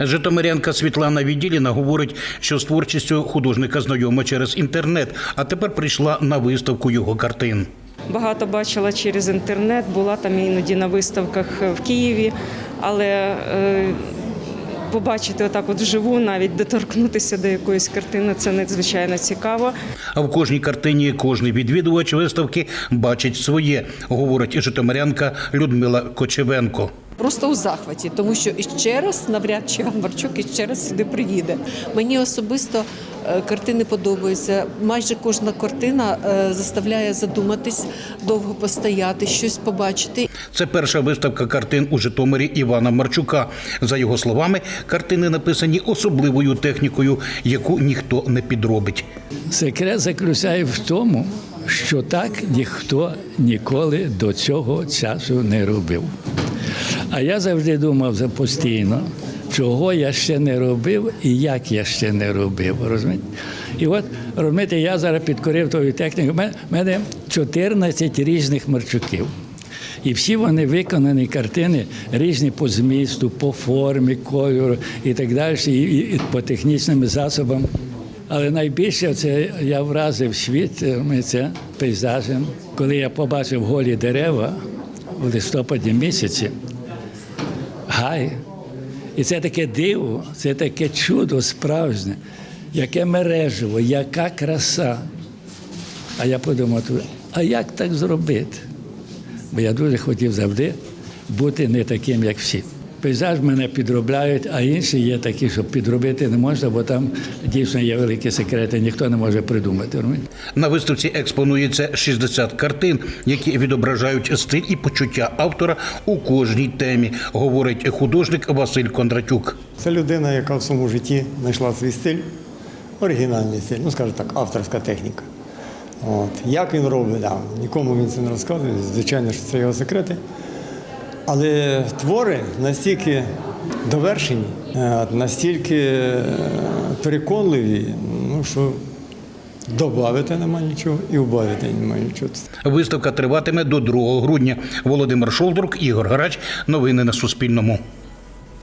Житомирянка Світлана Відділіна говорить, що з творчістю художника знайома через інтернет, а тепер прийшла на виставку його картин. Багато бачила через інтернет, була там іноді на виставках в Києві, але е, побачити отак от вживу, навіть доторкнутися до якоїсь картини, це надзвичайно цікаво. А в кожній картині кожний відвідувач виставки бачить своє, говорить житомирянка Людмила Кочевенко. Просто у захваті, тому що іще раз навряд чи Гамбарчук іще раз сюди приїде. Мені особисто е, картини подобаються. Майже кожна картина е, заставляє задуматись, довго постояти, щось побачити. Це перша виставка картин у Житомирі Івана Марчука. За його словами, картини написані особливою технікою, яку ніхто не підробить. Секрет заключає в тому, що так ніхто ніколи до цього часу не робив. А я завжди думав за постійно, чого я ще не робив і як я ще не робив. Розумієте? І от розумієте, я зараз підкорив тою техніку. У мене 14 різних марчуків. І всі вони виконані картини різні по змісту, по формі, кольору і так далі, і, і, по технічним засобам. Але найбільше це я вразив світ е, це пейзажем, коли я побачив голі дерева у листопаді місяці. Гай. І це таке диво, це таке чудо справжнє, яке мережево, яка краса. А я подумав, а як так зробити? Бо я дуже хотів завжди бути не таким, як всі. Пейзаж мене підробляють, а інші є такі, що підробити не можна, бо там дійсно є великі секрети, ніхто не може придумати. На виставці експонується 60 картин, які відображають стиль і почуття автора у кожній темі, говорить художник Василь Кондратюк. Це людина, яка в своєму житті знайшла свій стиль, оригінальний стиль, ну скажімо так, авторська техніка. От. Як він робить, да, нікому він це не розказує, звичайно, що це його секрети. Але твори настільки довершені, е, настільки е, переконливі, ну що додати нема нічого і убавити немає нічого. Виставка триватиме до 2 грудня. Володимир Шолдрук, Ігор Гарач. Новини на Суспільному.